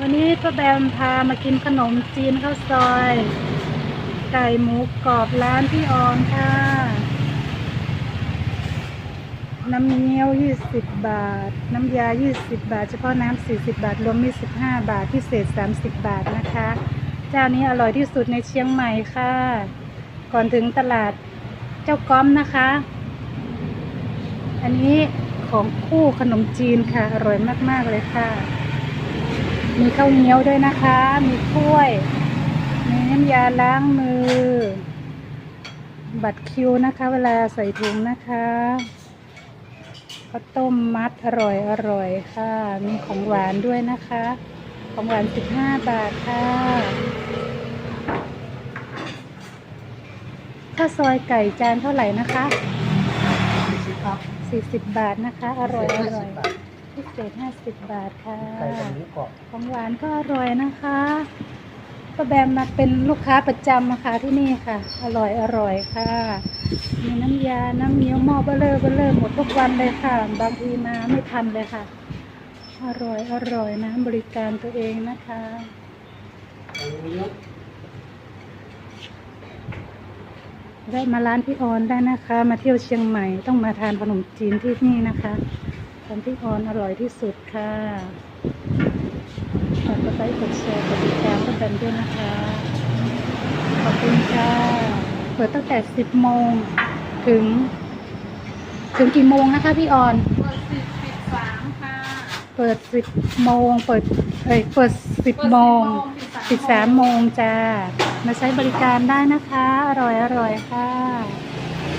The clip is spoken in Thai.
วันนี้ป้าแบมพามากินขนมจีนข้าวซอย ไก่หมูกรอบร้านพี่ออนค่ะ น้ำเงี้ยวยี่สิบบาท น้ำยายี่สิบบาท เฉพาะน้ำสี่สิบบาท รวมมีสิบห้าบาท พิเศษสามสิบบาทนะคะ เจ้านี้อร่อยที่สุดในเชียงใหม่ค่ะ ก่อนถึงตลาดเจ้าก้อมนะคะ อันนี้ของคู่ขนมจีนค่ะ อร่อยมาก ๆ เลยค่ะ มีข้าวเหนียวด้วยนะคะ มีถ้วย มีน้ำยาล้างมือ บัตรคิวนะคะ เวลาใส่ถุงนะคะข้าวต้มมัดอร่อยอร่อยค่ะ มีของหวานด้วยนะคะ ของหวาน 15 บาทค่ะข้าวซอยไก่จานเท่าไหร่นะคะ40บาทนะคะ อร่อยอร่อย พิเศษ50บาทค่ะ ไก่แบบนี้กรอบของหวานก็อร่อยนะคะป้าแบมมาเป็นลูกค้าประจำนะคะที่นี่ค่ะ อร่อยอร่อยค่ะ มีน้ำยา น้ำเงี้ยวหม้อเบลเลอร์เบลเลอร์หมดทุกวันเลยค่ะ บางทีมาไม่ทันเลยค่ะ อร่อยอร่อยนะบริการตัวเองนะคะอันนี้ได้มาร้านพี่ออนได้นะคะ มาเที่ยวเชียงใหม่ต้องมาทานขนมจีนที่นี่นะคะ ของพี่ออนอร่อยที่สุดค่ะฝากกดไลค์กดแชร์กดติดตามก็เป็นด้วยนะคะ ขอบคุณค่ะ เปิดตั้งแต่ 10 โมงถึง ถึงกี่โมงนะคะพี่ออน เปิดสิบสิบสามค่ะ เปิด 10 โมง เปิด เอ้ย เปิด 10 โมง ปิด13โมงจ้า มาใช้บริการได้นะคะ อร่อยอร่อยค่ะ